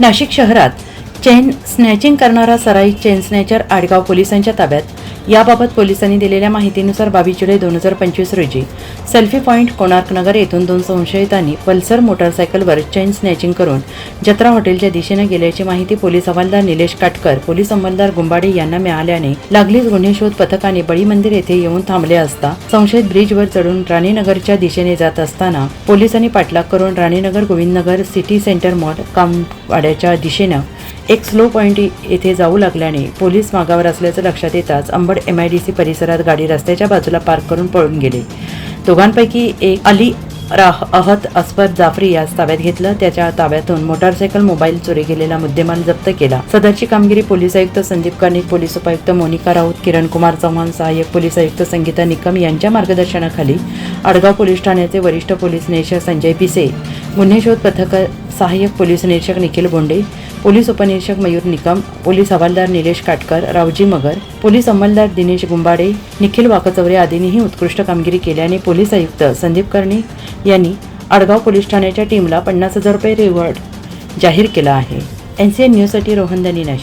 नाशिक शहरात chain snatching करणारा सराई chain स्नॅचर Adgaon पोलिसांच्या ताब्यात. याबाबत पोलिसांनी दिलेल्या माहितीनुसार बावीस जुलै दोन हजार पंचवीस रोजी सेल्फी पॉईंट कोणार्क नगर येथून दोन संशयितांनी पल्सर मोटारसायकलवर चेन स्नॅचिंग करून जत्रा हॉटेलच्या दिशेने गेल्याची माहिती पोलीस हवालदार निलेश काटकर पोलीस अंमलदार गुंबाडे यांना मिळाल्याने लागलीच गुन्हे शोध पथकाने बळी मंदिर येथे येऊन थांबले असता संशयित ब्रिजवर चढून राणीनगरच्या दिशेने जात असताना पोलिसांनी पाठलाग करून Raninagar Govindnagar city centre mall कामवाड्याच्या दिशेनं एक स्लो पॉईंट येथे जाऊ लागल्याने पोलीस मागावर असल्याचं लक्षात येताच अंबड सी परिसरात गाडी रस्त्याच्या बाजूला पार्क करून पळून गेले. दोघांपैकी एक अली राह अहत अस्पर जाफरी यास ताब्यात घेतलं. त्याच्या ताब्यातून मोटारसायकल मोबाईल चोरी गेलेला मुद्देमाल जप्त केला. सदरची कामगिरी पोलीस आयुक्त संदीप कर्णिक पोलीस उपायुक्त मोनिका राऊत किरण कुमार चव्हाण सहाय्यक पोलीस आयुक्त संगीता निकम यांच्या मार्गदर्शनाखाली आडगाव पोलीस ठाण्याचे वरिष्ठ पोलीस निरीक्षक संजय पिसे गुन्हे शोध पथक सहाय्यक पोलीस निरीक्षक निखिल बोंडे पोलीस उपनिरीक्षक मयूर निकम पोलीस हवालदार निलेश काटकर रावजी मगर पोलीस अंमलदार दिनेश गुंबाडे निखिल वाकचौरे आदींनीही उत्कृष्ट कामगिरी केल्याने पोलीस आयुक्त संदीप कर्णिक यांनी आडगाव पोलीस ठाण्याच्या टीमला पन्नास हजार रुपये रिवॉर्ड जाहीर केला आहे. एन सी एन न्यूजसाठी रोहन दनी नाशिक.